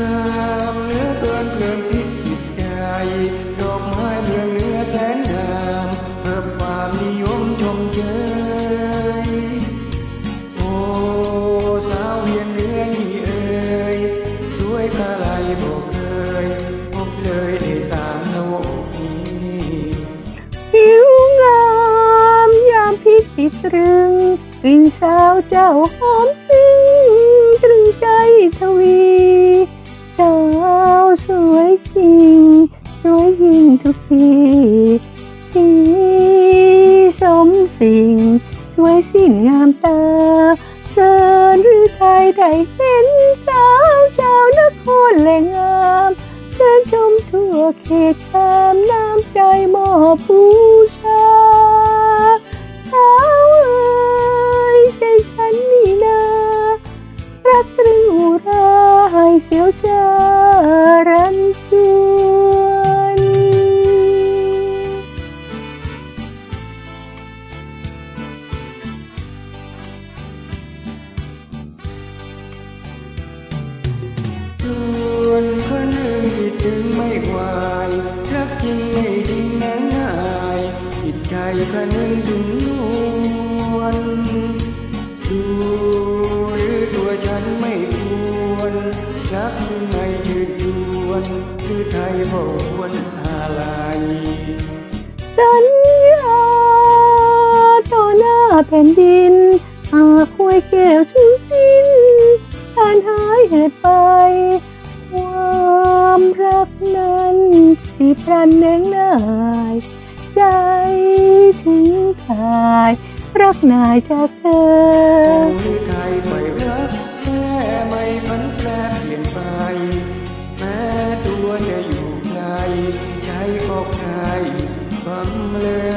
งามเหลือเกินเพลินพิจิตใจดอกไม้เมืองเนื้อแสนงามเพิ่มความนิยมชมเชยโอ้สาวเวียงเหนือนี่เอ่ยสวยกะไรบอกเคยพบเลยในตามโลกนี้ผิวงามยามพิจิตรึงกลิ่นสาวเจ้าหอมซึ้งตรึงใจทวี จริง สวยยิ่งทุกทีสีสมสิ่ง สวยสิ้นงามตาเกินหรือใครได้เห็นสาวเจ้านครแหล่งงามเดินชมทั่วเขตแคมน้ำใจมอบบูชา สาวเอ๋ยใจฉันนี่นารักตรึงอุราให้เสียวสา ถึงไม่ไหวรักจริงไม่จริงแน่ง่ายจิตใจคนนึงถึงนวลดูหรือตัวฉันไม่ควรรักจึงไม่ยืดยวนคือไทยบ่ควรอะไรสัญญาต่อหน้าแผ่นดินหากห้วยแก้วชุ่มสิ้นการหายเหตุไป สิพรันเน่งนายใจถึงกายรักนายจากเธอหรือไทยไม่รักแค่ไม่พันแปรเปลี่ยนไป แม้ตัวจะอยู่ไกลใจก็ใครฟังเลย